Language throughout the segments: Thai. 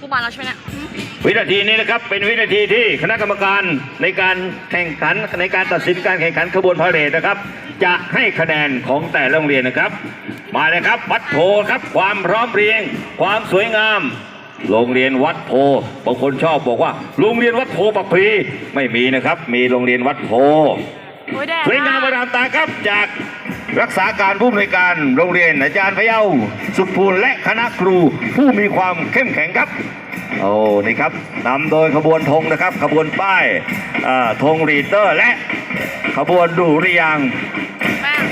กูมาแล้วใช่ไหมเนี่ยวินาทีนี้นะครับเป็นวินาทีที่คณะกรรมการในการแข่งขันในการตัดสินการแข่งขันขบวนพาเหรดนะครับ จะให้คะแนนของแต่ละโรงเรียนนะครับ มาเลยครับวัดโพครับความพร้อมเพรียง ความสวยงาม โรงเรียนวัดโพบางคนชอบบอกว่า โรงเรียนวัดโพปักพรีไม่มีนะครับ มีโรงเรียนวัดโพ สวยงามประดามตาครับจากรักษาการผู้อำนวยการโรงเรียนอาจารย์พะเยาสุขภูลและคณะครูผู้มีความเข้มแข็งครับ โอ้นี่ครับนำโดยขบวนธงนะครับขบวนป้ายอ่าธงรีเตอร์ และขบวนดูริยางค์แม่ง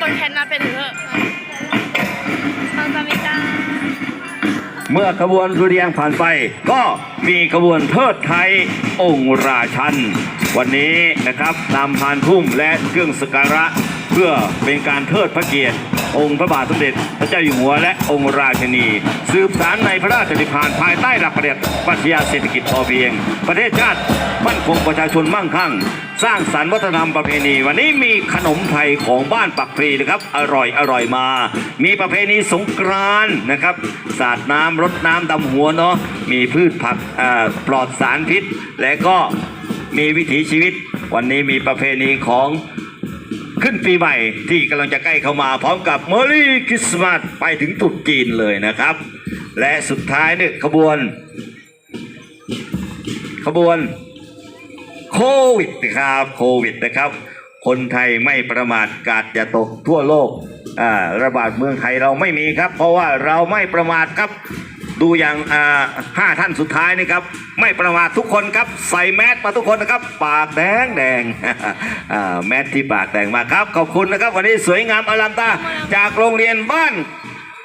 ต้นแคนนาเป็นเถอะเราจะไม่ได้เมื่อขบวนดุริยางค์ผ่านไป ก็มีขบวนเทิดไทยองค์ราชัน วันนี้นะครับนำพานพุ่มและเครื่องสการะ เพื่อเป็นการเทิดพระเกียรติ องค์พระบาทสมเด็จ พระเจ้าอยู่หัวและองค์ราชินี สืบสารในพระราชนิพานภายใต้หลักปรัชญาปรัชญาเศรษฐกิจพอเพียง ประเทศชาติมั่นคงประชาชนมั่งคั่ง สร้างสรรค์วัฒนธรรมประเพณี วันนี้มีขนมไทยของบ้านปักพรีนะครับ อร่อยอร่อยมา มีประเพณีสงกรานต์นะครับ สาดน้ำรดน้ำดำหัวเนาะมีพืชผักปลอดสารพิษและก็ มีวิถีชีวิต วันนี้มีประเพณีของขึ้นปีใหม่ที่กำลังจะใกล้เข้ามาพร้อมกับ m ม r รี่คริสต์มาสไปถึงตรุษจีนเลยนะครับ และสุดท้ายเนี่ยขบวน ขบวนโควิดนะครับโควิดนะครับ คนไทยไม่ประมาทกาดอย่าตกทั่วโลกระบาดเมืองไทยเราไม่มีครับ เพราะว่าเราไม่ประมาทครับ ดูอย่างห้าท่านสุดท้ายนี่ครับ ไม่ประมาททุกคนครับ ใส่แมสมาทุกคนนะครับ ปากแดงแดงแมสที่ปากแดงมาครับ ขอบคุณนะครับ วันนี้สวยงามอลัมตาจากโรงเรียนบ้าน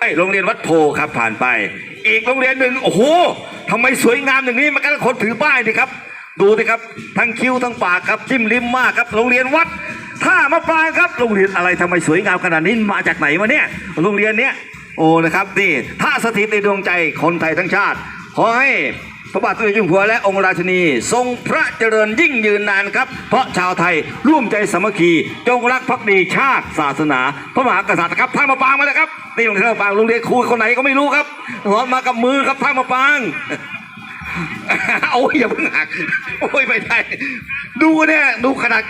ไอโรงเรียนวัดโพครับผ่านไป อีกโรงเรียนหนึ่งโอ้โหทำไมสวยงามอย่างนี้มันก็คนถือป้ายดิครับ ดูสิครับ ทั้งคิ้วทั้งปากครับจิ้มลิ้มมากครับ โรงเรียนวัดท่ามะปรางครับ โรงเรียนอะไรทำไมสวยงามขนาดนี้มาจากไหนมาเนี่ยโรงเรียนเนี้ย โอ้นะครับนี่ถ้าสถิตในดวงใจคนไทยทั้งชาติขอให้พระบาทสมเด็จอยู่หัวและองค์ราชินี ทรงพระเจริญยิ่งยืนนานครับ เพราะชาวไทยร่วมใจสามัคคี จงรักภักดีชาติศาสนา พระมหากษัตริย์ครับท่ามาปางมาเลยครับนี่โรงเท่ามาปางโรงเรียนครูคนไหนก็ไม่รู้ครับหอนมากับมือครับท่ามาปางโอ้ยอย่าเพิ่งหักโอ้ยไม่ได้ดูเนี่ยดูขนาด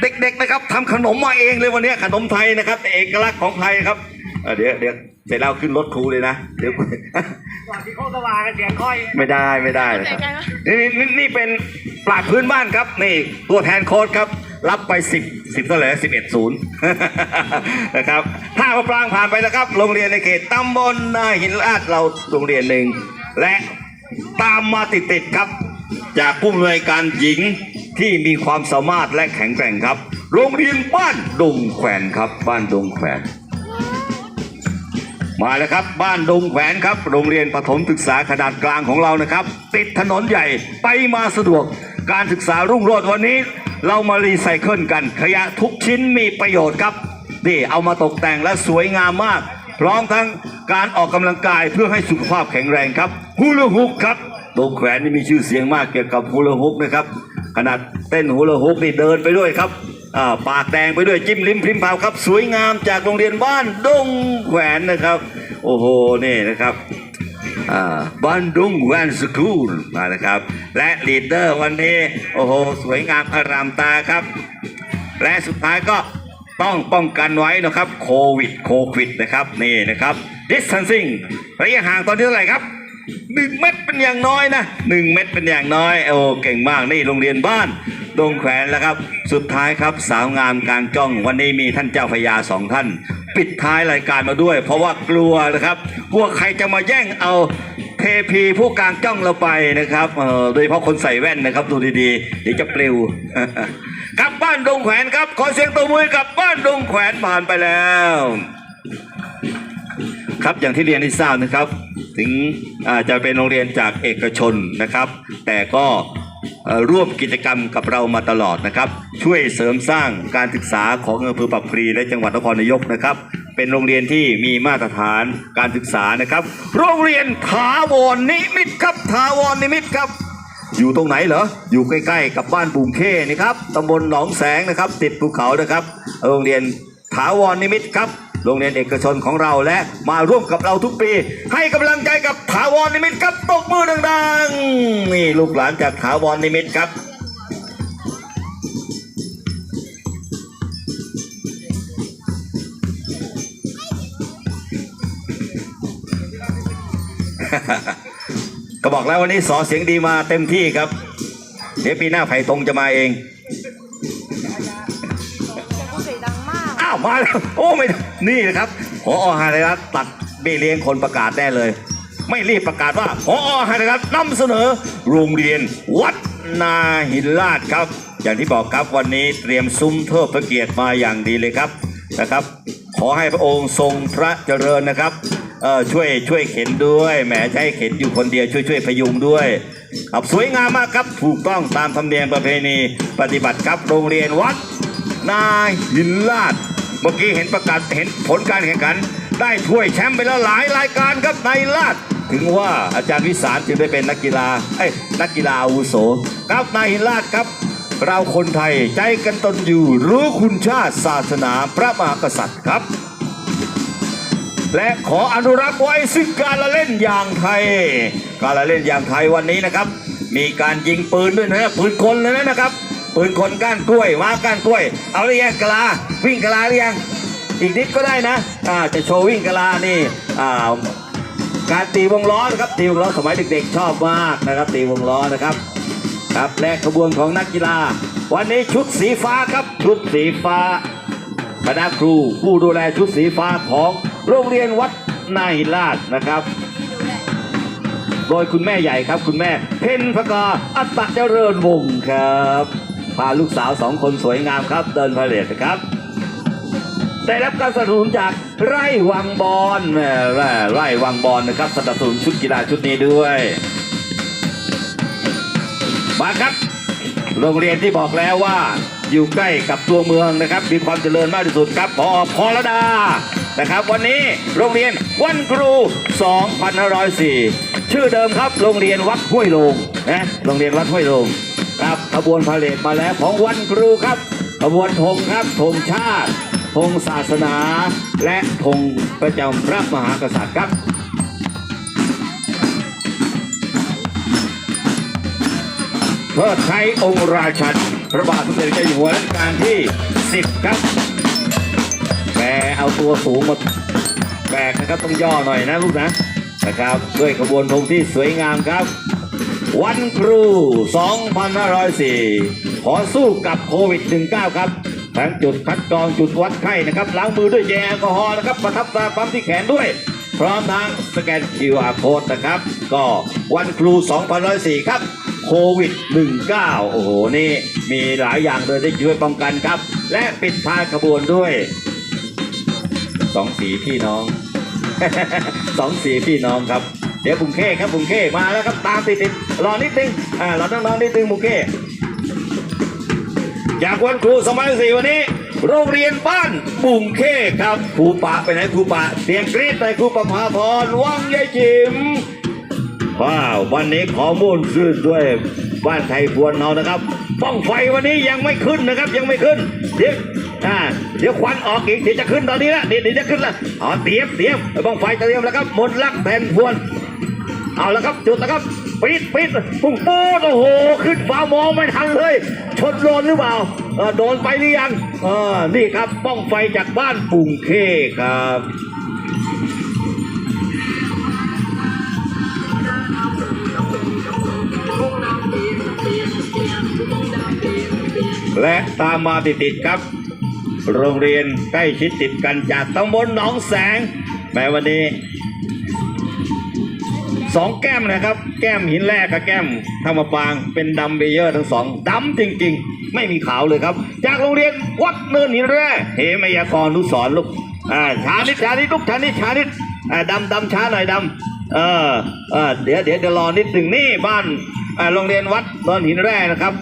เด็กๆนะครับทำขนมมาเองเลยวันนี้ขนมไทยนะครับเอกลักษณ์ของไทยครับ เอ่อเดี๋ยวเดี๋ยวเสร็จแล้วขึ้นรถครูเลยนะเดี๋ยวก่อนที่เขาสว่างกันเสียงค่อยไม่ได้ไม่ได้นะครับนี่นี่นี่เป็นปราดพื้นบ้านครับ นี่ตัวแทนโค้ดครับ รับไป10 10เท่าไหร่สิบเอ็ดศูนย์นะครับถ้ามะปรางผ่านไปแล้วครับ โรงเรียนในเขตตำบลนาหินลาดเราโรงเรียนหนึ่งและตามมาติดๆครับ จากผู้อำนวยการหญิงที่มีความสามารถและแข็งแกร่งครับ โรงเรียนบ้านดงแขวนครับ บ้านดงแขวน มาแล้วครับ บ้านดงแขวนครับ โรงเรียนประถมศึกษาขนาดกลางของเรานะครับ ติดถนนใหญ่ไปมาสะดวก การศึกษารุ่งโรจน์วันนี้ เรามารีไซเคิลกันขยะทุกชิ้นมีประโยชน์ครับนี่เอามาตกแต่งและสวยงามมาก พร้อมทั้งการออกกำลังกายเพื่อให้สุขภาพแข็งแรงครับฮูลาฮุกครับดงแขวนนี่มีชื่อเสียงมากเกี่ยวกับฮูลาฮุกนะครับขนาดเต้นฮูลาฮุกนี่เดินไปด้วยครับ ปากแดงไปด้วยจิ้มลิ้มพริมพาวครับ สวยงามจากโรงเรียนบ้านดงแขวนนะครับ โอ้โหนี่นะครับบ้านดงแขวนสคูลมานะครับ และลีดเดอร์วันนี้ โอ้โห สวยงามอารามตาครับ และสุดท้ายก็ต้องป้องกันไว้นะครับโควิดโควิดนะครับนี่นะครับ distancing ระยะห่างตอนนี้เท่าไหร่ครับหนึ่งเมตรเป็นอย่างน้อยนะหนึ่งเมตรเป็นอย่างน้อยโอ้เก่งมากนี่โรงเรียนบ้าน ดงแขวนแล้วครับ สุดท้ายครับสาวงามกลางจ้อง วันนี้มีท่านเจ้าพญาสองท่าน ปิดท้ายรายการมาด้วย เพราะว่ากลัวนะครับกลัวใครจะมาแย่งเอาเทพีผู้กลางจ้องเราไปนะครับเออโดยเฉพาะคนใส่แว่นนะครับดูดีๆ เดี๋ยวจะปลิวครับบ้านดงแขวนครับ ขอเสียงตัวมือกับบ้านดงแขวนผ่านไปแล้ว ครับอย่างที่เรียนที่ทราบนะครับ ถึงอาจจะเป็นโรงเรียนจากเอกชนนะครับ แต่ก็ ร่วมกิจกรรมกับเรามาตลอดนะครับ ช่วยเสริมสร้างการศึกษาของอำเภอปักพรีและจังหวัดนครนายกนะครับ เป็นโรงเรียนที่มีมาตรฐานการศึกษานะครับ โรงเรียนถาวรนิมิตครับถาวรนิมิตครับ อยู่ตรงไหนเหรออยู่ใกล้ๆกับบ้านบุงเข้นี่ครับตำบลหนองแสงนะครับ ติดภูเขานะครับ โรงเรียนถาวรนิมิตครับ โรงเรียนเอกชนของเราและมาร่วมกับเราทุกปี ให้กำลังใจกับถาวรนิมิตครับตบมือดังๆนี่ลูกหลานจากถาวรนิมิตครับก็บอกแล้ววันนี้สอเสียงดีมาเต็มที่ครับ เดี๋ยวปีหน้าไผ่ตรงจะมาเอง มาแล้วโอ้ไม่นี่นะครับพอหาไทยรัฐตัดเบเลี้ยงคนประกาศแน่เลย ไม่รีบประกาศว่าพอหาไทยรัฐนำเสนอ โรงเรียนวัดนาหินลาดครับ อย่างที่บอกครับวันนี้เตรียมซุ้มเทิดพระเกียรติมาอย่างดีเลยครับนะครับ ขอให้พระองค์ทรงพระเจริญนะครับเออช่วยช่วยเข็นด้วยแหมให้เข็นอยู่คนเดียวช่วยช่วยพยุงด้วยครับสวยงามมากครับถูกต้องตามธรรมเนียมประเพณีปฏิบัติครับโรงเรียนวัดนายหินลาด เมื่อกี้เห็นประกาศเห็นผลการแข่งขัน ได้ถ้วยแชมป์ไปแล้วหลายรายการครับนายลาดถึงว่าอาจารย์วิสารจึงได้เป็นนักกีฬาเอ้ยนักกีฬาอาวุโสครับนายหินลาดครับ เราคนไทยใจกันตนอยู่รู้คุณชาติศาสนาพระมหากษัตริย์ครับ และขออนุรักษ์ไว้ซึ่งการละเล่นอย่างไทย การละเล่นอย่างไทยวันนี้นะครับ มีการยิงปืนด้วยนะปืนคนเลยนะครับ ปืนคนก้านกล้วยมาก้านกล้วย เอาหรือยังกะลาวิ่งกะลาหรือยังอีกนิดก็ได้นะอ่าจะโชว์วิ่งกะลานี่อ่าการตีวงล้อนะครับตีวงล้อสมัยเด็กๆ ชอบมากนะครับ ตีวงล้อนะครับครับและขบวนของนักกีฬา วันนี้ชุดสีฟ้าครับชุดสีฟ้าคณะครูผู้ดูแลชุดสีฟ้าของโรงเรียนวัดนายหินลาดนะครับโดยคุณแม่ใหญ่ครับ คุณแม่ เพ็ญพกาอัตตะเจริญวงศ์ครับ พาลูกสาวสองคนสวยงามครับ เดินพาเหรดครับได้รับการสนับสนุนจากไร่วังบอลแม่ไร่วังบอลนะครับสนับสนุนชุดกีฬาชุดนี้ด้วยมาครับ โรงเรียนที่บอกแล้วว่าอยู่ใกล้กับตัวเมืองนะครับ มีความเจริญมากที่สุดครับพอพอระดานะครับ วันนี้โรงเรียนวันครู 2504 ชื่อเดิมครับ โรงเรียนวัดห้วยโลงนะโรงเรียนวัดห้วยโลง ครับขบวนพาเหรดมาแล้วของวันครูครับขบวนธงครับธงชาติธงศาสนา และธงประจำพระมหากษัตริย์ครับเทิดไทยองค์ราชันพระบาทสมเด็จเจ้าอยู่หัวรัชกาลที่ 10 ครับแกเอาตัวสูงมาแบกนะครับต้องย่อหน่อยนะลูกนะนะครับ ด้วยขบวนธงที่สวยงามครับ วันครู 2504 ขอสู้กับโควิด -19 ครับทั้งจุดคัดกรองจุดวัดไข้นะครับ ล้างมือด้วยเจลแอลกอฮอล์นะครับ ประทับตาปั๊มที่แขนด้วย พร้อมทั้งสแกน QR code นะครับ ก็วันครู2004 ครับ โควิด 19 โอ้โห นี่มีหลายอย่างเลยที่ช่วยป้องกันครับ และปิดท้ายขบวนด้วยสองสีพี่น้องสองสีพี่น้องครับ เดี๋ยวบุงเข้ครับบุงเข้มาแล้วครับตามติดติดๆรอนิดนึงอ่ารอน้องๆนิดนึงบุงเข้จากวันครูสมัยสี่วันนี้ โรงเรียนบ้านบุงเข้ครับครูปะไปไหนครูปะเสียงกรี๊ดไปครูประภาพรวังยายจิมว้าววันนี้ขอมูลขึ้นด้วยบ้านไทยพวนเรานะครับบ้องไฟวันนี้ยังไม่ขึ้นนะครับ ยังไม่ขึ้นเดี๋ยวอ่าเดี๋ยวควันออกอีกเดี๋ยวจะขึ้นตอนนี้ละเดี๋ยวเดี๋ยวจะขึ้นละอ๋อเตรียมเตรียมบ้องไฟเตรียมแล้วครับมนต์รักแผ่นพวน เอาล้วครับจุดแล้วครับปิดปิดปุ่งโป๊โอ้โห ขึ้นฟ้ามองไม่ทันเลย ชนโดนหรือเปล่าโดนไปหรือยังนี่ครับบ้องไฟจากบ้านปุ่งเคครับและตามมาติดๆครับ โรงเรียนใกล้ชิดติดกันจากตำบลหนองแสงแม้วันนี้ สองแก้มนะครับ แก้มหินแรกกับแก้มธรรมปางเป็นดำเบเยอร์ทั้งสองดำจริง ๆ ไม่มีขาวเลยครับ จากโรงเรียนวัดเนินหินแร่เหมยากรนุสรณ์ลูกอ่าชานิดชานิดลูกชานิดชานิดอ่าดำดำช้าหน่อยดำเออเออเดี๋ยวเดี๋ยวเดี๋ยวรอนิดหนึ่งนี่บ้านอ่าโรงเรียนวัดเนินหินแร่นะครับ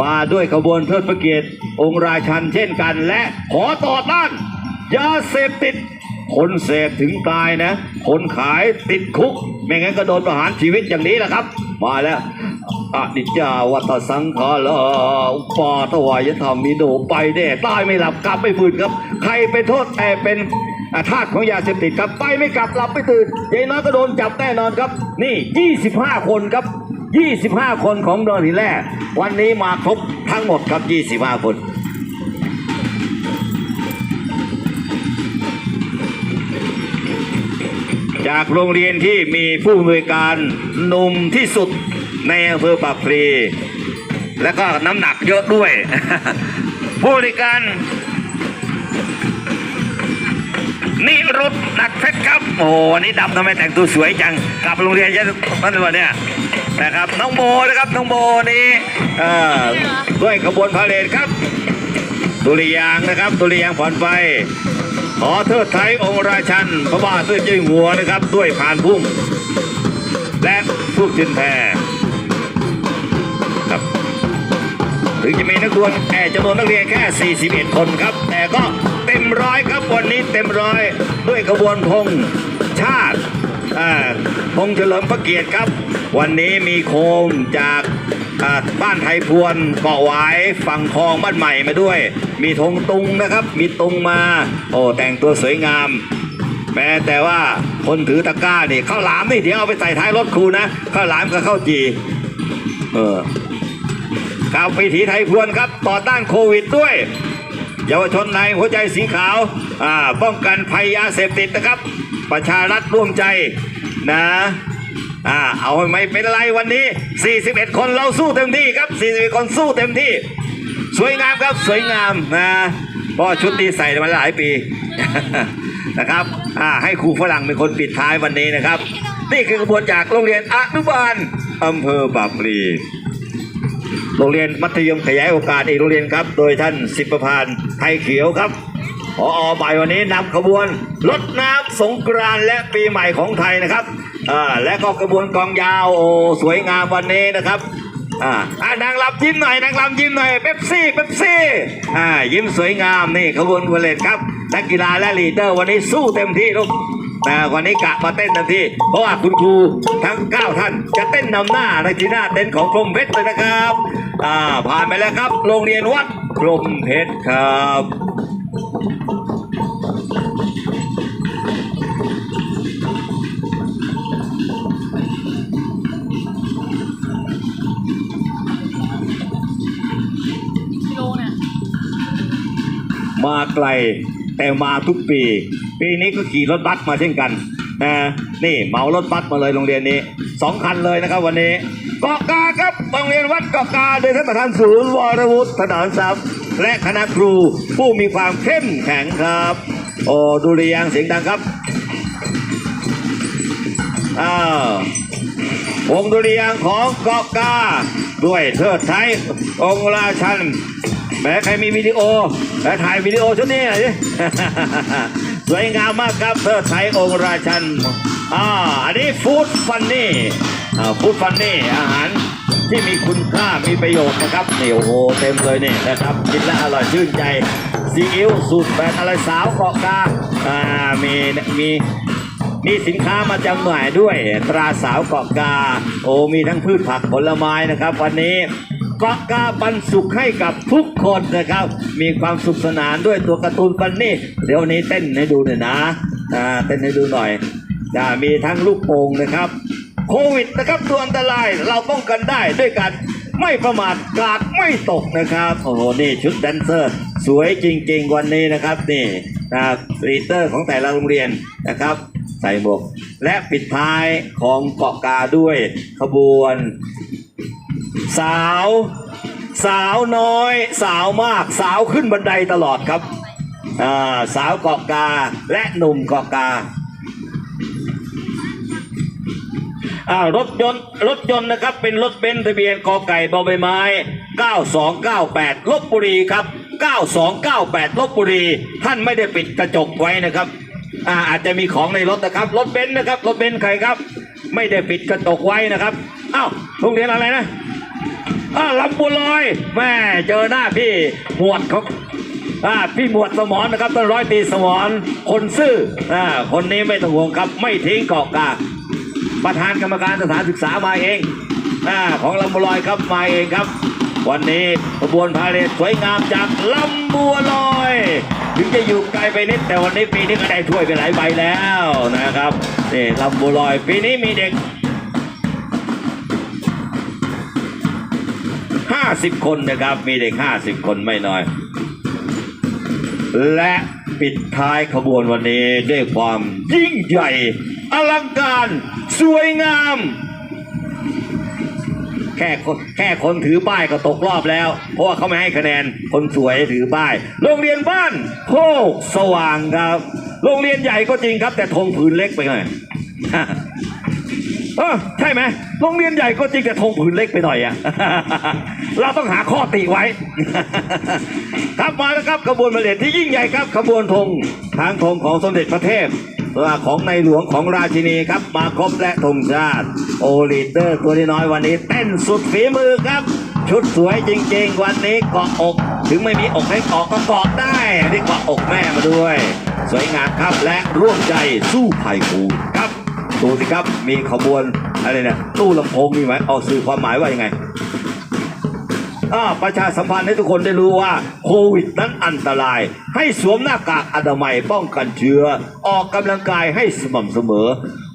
มาด้วยขบวนเทิดพระเกียรติองค์ราชันเช่นกัน และขอต่อต้านยาเสพติด คนเสพถึงตายนะ คนขายติดคุก ไม่งั้นก็โดนประหารชีวิตอย่างนี้แหละครับ มาแล้วอนิจจาวัตสังขาราอุปาทวายธรรมมิโดไปแน่ตายไม่หลับกลับไม่ฟื้นครับ ใครเป็นโทษแต่เป็นอาทาสของยาเสพติดครับไปไม่กลับหลับไม่ตื่นยายน้อยก็โดนจับแน่นอนครับ นี่ 25 คนครับ 25 คนของดอนหินแร่วันนี้มาครบทั้งหมดครับ 25 คน จากโรงเรียนที่มีผู้อำนวยการหนุ่มที่สุดในอำเภอปากพลีแล้วก็น้ำหนักเยอะด้วย ผู้บริการนี่รถดักเพชรครับ โอ้โหวันนี้ดำทำไมแต่งตัวสวยจังกลับโรงเรียนยันวันวันเนี่ยนะครับน้องโบนะครับน้องโบนี่ด้วยขบวนพาเหรดครับตุริยางนะครับตุริยางผ่อนไฟ ขอเทิดไทยองค์ราชันพระบาทด้วยเจ้าอยู่หัวนะครับ ด้วยผ่านพุ่มและทูกจินแพรครับ ถึงจะมีนักดวลแอจำนวนนักเรียนแค่ 41 คนครับ แต่ก็เต็มร้อยครับวันนี้เต็มร้อยด้วยขบวนพงชาติอ่าพงเฉลิมพระเกียรติครับ วันนี้มีโคมจาก บ้านไทยพวนเกาะหวายฝั่งคลองบ้านใหม่มาด้วย มีธงตุงนะครับ มีตุงมา โอ้แต่งตัวสวยงาม แม้แต่ว่าคนถือตะกร้านี่ข้าวหลามนี่เดี๋ยวเอาไปใส่ท้ายรถครูนะข้าวหลามกับข้าวจีเออข่าวปีถีไทยพวนครับต่อต้านโควิดด้วย เยาวชนในหัวใจสีขาวอ่าป้องกันภัยยาเสพติดนะครับ ประชารัฐร่วมใจนะ อ่าเอาไม่เป็นไรวันนี้ 41 คนเราสู้เต็มที่ครับ 41 คนสู้เต็มที่ สวยงามครับสวยงามนะเพราะชุดนี้ใส่มาหลายปีนะครับอ่าให้ครูฝรั่งเป็นคนปิดท้ายวันนี้นะครับ นี่คือกระบวนจากโรงเรียนอนุบาลอำเภอปากพลีโรงเรียนมัธยมขยายโอกาสอีกโรงเรียนครับ โดยท่านสิบประพานไทยเขียวครับ พอบ่ายวันนี้นำขบวนรถน้ำสงกรานต์และปีใหม่ของไทยนะครับอ่าและก็กระบวนกองยาวโอ้สวยงามวันนี้นะครับอ่านางรำยิ้มหน่อยนางรำยิ้มหน่อยเป๊ปซี่เป๊ปซี่อ่ายิ้มสวยงามนี่ขบวนวอลเลตครับนักกีฬาและลีดเดอร์วันนี้สู้เต็มที่ลูกแต่วันนี้กะมาเต้นเต็มที่ เพราะว่าคุณครูทั้ง 9 ท่านจะเต้นนำหน้าในที่หน้าเต้นของกรมเพชรเลยนะครับอ่าผ่านไปแล้วครับ โรงเรียนวัดกรมเพชรครับ มาไกลแต่มาทุกปี ปีนี้ก็ขี่รถบัสมาเช่นกันนะนี่เหมารถบัสมาเลยโรงเรียนนี้สองคันเลยนะครับวันนี้เกาะกาครับโรงเรียนวัดเกาะกาโดยท่านประธานศูนย์วรวุฒิถนอมทรัพย์ และคณะครูผู้มีความเข้มแข็งครับ โอ้ดูเรียงเสียงดังครับอ้าววงดุริยางของกาะกาด้วยเทิดไทยองค์ราชันแม้ใครมีวิดีโอและถ่ายวิดีโอชุดนี้หน่อยดิสวยงามมากครับเทิดไทยองค์ราชันอ่าอันนี้ฟู้ดฟันนี่อ่าฟู้ดฟันนี่อาหาร ที่มีคุณค่ามีประโยชน์นะครับนี่โอ้โหเต็มเลยนี่นะครับกินแล้วอร่อยชื่นใจซีอิ๊วสูตรแปดอะไรสาวเกาะกาอ่ามีมีมีสินค้ามาจำหน่ายด้วยตราสาวเกาะกา โอ้มีทั้งพืชผักผลไม้นะครับ วันนี้เกาะกาปันสุขให้กับทุกคนนะครับ มีความสุขสนานด้วยตัวการ์ตูนฟันนี่เดี๋ยวนนี้เต้นให้ดูหน่อยนะอ่าเต้นให้ดูหน่อยจะมีทั้งลูกโป่งนะครับ โควิดนะครับตัวอันตรายเราป้องกันได้ด้วยการไม่ประมาทกาดไม่ตกนะครับ โอ้โหนี่ชุดแดนเซอร์ สวยจริง ๆ วันนี้นะครับนี่นะลีเดอร์ของแต่ละโรงเรียนนะครับ ใส่หมวกและปิดท้ายของเกาะกาด้วยขบวน สาว สาวน้อย สาวมากสาวขึ้นบันไดตลอดครับอ่าสาวเกาะกาและหนุ่มเกาะกา รถยนต์รถยนต์นะครับเป็นรถเบนซ์ทะเบียนกอไก่บอใบไม้ 9298ลบบุรีครับ 9298ลบบุรี ท่านไม่ได้ปิดกระจกไว้นะครับอ่าอาจจะมีของในรถนะครับ รถเบนซ์นะครับรถเบนซ์ใครครับ ไม่ได้ปิดกระจกไว้นะครับอ้าวโรงเรียนอะไรนะอ่าลำบัวลอยแม่เจอหน้าพี่หมวดเขาอ่าพี่หมวดสมรนนะครับต้นร้อยตีสมรคนซื่ออ่าคนนี้ไม่ต้องห่วงครับ ไม่ทิ้งเกาะกา ประธานกรรมการสถานศึกษามาเองอ่าของลำบัวลอยครับมาเองครับ วันนี้ขบวนพาเหรดสวยงามจากลำบัวลอย ถึงจะอยู่ไกลไปนิดแต่วันนี้ปีนี้ก็ได้ถ้วยไปหลายใบแล้วนะครับนี่ลำบัวลอยปีนี้มีเด็ก 50 คนนะครับมีเด็ก 50 คนไม่น้อย และปิดท้ายขบวนวันนี้ด้วยความยิ่งใหญ่อลังการสวยงาม แค่คนแค่คนถือป้ายก็ตกรอบแล้ว เพราะว่าเขาไม่ให้คะแนนคนสวยถือป้าย โรงเรียนบ้านโคกสว่างครับ โรงเรียนใหญ่ก็จริงครับ แต่ธงผืนเล็กไปหน่อยเออใช่ไหมโรงเรียนใหญ่ก็จริงแต่ธงผืนเล็กไปหน่อยอะเราต้องหาข้อติไว้ ครับมาแล้วครับขบวนพาเหรดที่ยิ่งใหญ่ครับขบวนธงทางธงของสมเด็จพระเทพ ของในหลวงของราชินีครับ มาครบและธงชาติ โอลีเดอร์ตัวน้อยวันนี้ เต้นสุดฝีมือครับ ชุดสวยจริงๆ วันนี้เกาะอก ถึงไม่มีอกให้เกาะก็เกาะได้นี่เกาะอกแม่มาด้วย สวยงามครับและร่วมใจสู้ภัยคูครับดูสิครับมีขบวนอะไรเนี่ยตู้ลำโพงมีไหมเอาสื่อความหมายว่ายังไง ประชาสัมพันธ์ให้ทุกคนได้รู้ว่าโควิดนั้นอันตราย ให้สวมหน้ากากอนามัยป้องกันเชื้อ ออกกำลังกายให้สม่ำเสมอ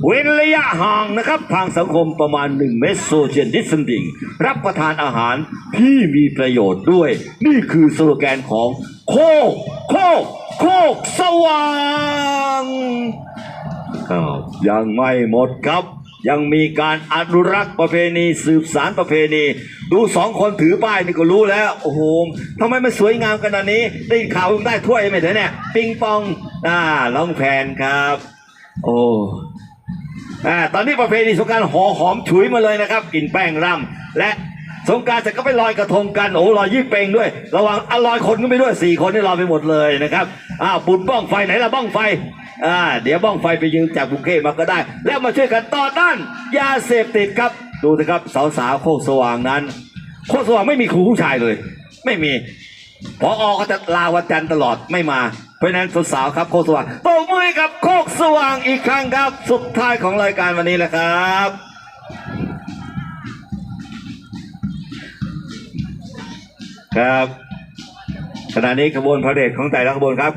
เว้นระยะห่างนะครับ ทางสังคมประมาณ 1 เมตรโซเชียลดิส a น c ิงรับประทานอาหารที่มีประโยชน์ด้วย นี่คือสโลแกนของโคกโคกโคกสว่างยังไม่หมดครับ ยังมีการอนุรักษ์ประเพณีสืบสารประเพณี ดูสองคนถือป้ายนี่ก็รู้แล้ว โอ้โหทำไมมันสวยงามขนาดนี้ได้ยินข่าวได้ถ้วยไหมเถอะเนี่ย ปิงปองอ่าล้องแผนครับ โอ้อ่าตอนนี้ประเพณีสงการหอหอมฉุยมาเลยนะครับกลิ่นแป้งร่ำและ สงการารจก็ไปลอยกระทงกันโอ้ลอยยี่เปงด้วย ระวังอลอยคนก็ไปด้วยสี่คนนี่ลอยไปหมดเลยนะครับอ้าวบุญบ้องไฟไหนละบ้องไฟอ่าเดี๋ยวบ้องไฟไปยืมจากกรุงเทพมาก็ได้ แล้วมาช่วยกันต่อต้านยาเสพติดครับ ดูสิครับสาวๆโคกสว่างนั้น โคกสว่างไม่มีครูผู้ชายเลย ไม่มีพออก็จะลาวันจันทร์ตลอดไม่มา เพราะนั้นสาวๆครับโคกสว่างตบมือกับโคกสว่างอีกครั้งครับสุดท้ายของรายการวันนี้แหละครับ ครับขณะนี้ขบวนพระเหรดของแต่ละขบวนครับ